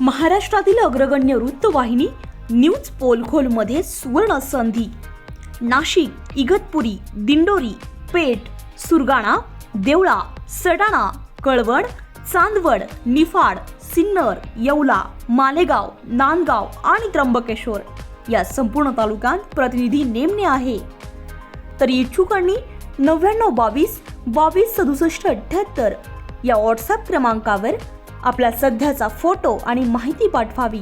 महाराष्ट्रातील अग्रगण्य वृत्तवाहिनी न्यूज पोलखोलमध्ये सुवर्ण संधी. नाशिक इगतपुरी दिंडोरी पेठ सुरगाणा देवळा सडाणा कळवण चांदवड निफाड सिन्नर येवला मालेगाव नांदगाव आणि त्र्यंबकेश्वर या संपूर्ण तालुक्यात प्रतिनिधी नेमणे आहे. तर इच्छुकांनी नव्याण्णव बावीस बावीस सदुसष्ट अठ्ठ्याहत्तर या व्हॉट्सॲप क्रमांकावर आपला सध्याचा फोटो आणि माहिती पाठवावी.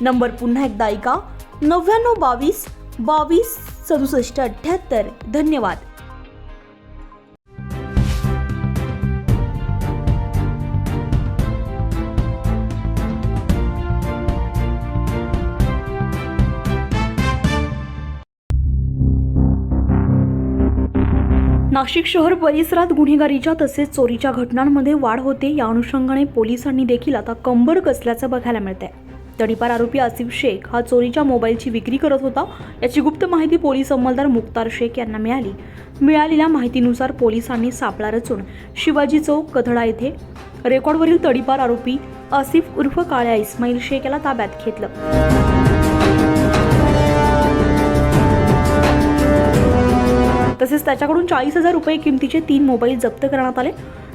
नंबर पुन्हा एकदा ऐका. नव्याण्णव बावीस बावीस सदुसष्ट अठ्ठ्याहत्तर धन्यवाद. नाशिक शहर परिसरात गुन्हेगारीच्या तसेच चोरीच्या घटनांमध्ये वाढ होते. या अनुषंगाने पोलिसांनी देखील आता कंबर कसल्याचं बघायला मिळतंय. तडीपार आरोपी आसिफ शेख हा चोरीच्या मोबाईलची विक्री करत होता. याची गुप्त माहिती पोलीस अंमलदार मुक्तार शेख यांना मिळाली. मिळालेल्या माहितीनुसार पोलिसांनी सापळा रचून शिवाजी चौक कथडा येथे रेकॉर्डवरील तडीपार आरोपी आसिफ उर्फ काळ्या इस्माईल शेख याला ताब्यात घेतलं. तसेच त्याच्याकडून चाळीस हजार रुपये किमतीचे तीन मोबाईल जप्त करण्यात आले.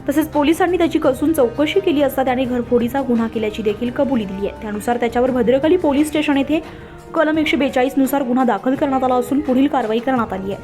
तसेच पोलिसांनी त्याची कसून चौकशी केली असता त्याने घरफोडीचा गुन्हा केल्याची देखील कबुली दिली आहे. त्यानुसार त्याच्यावर भद्रकाली पोलीस स्टेशन येथे कलम एकशे बेचाळीसनुसार गुन्हा दाखल करण्यात आला असून पुढील कारवाई करण्यात आली आहे.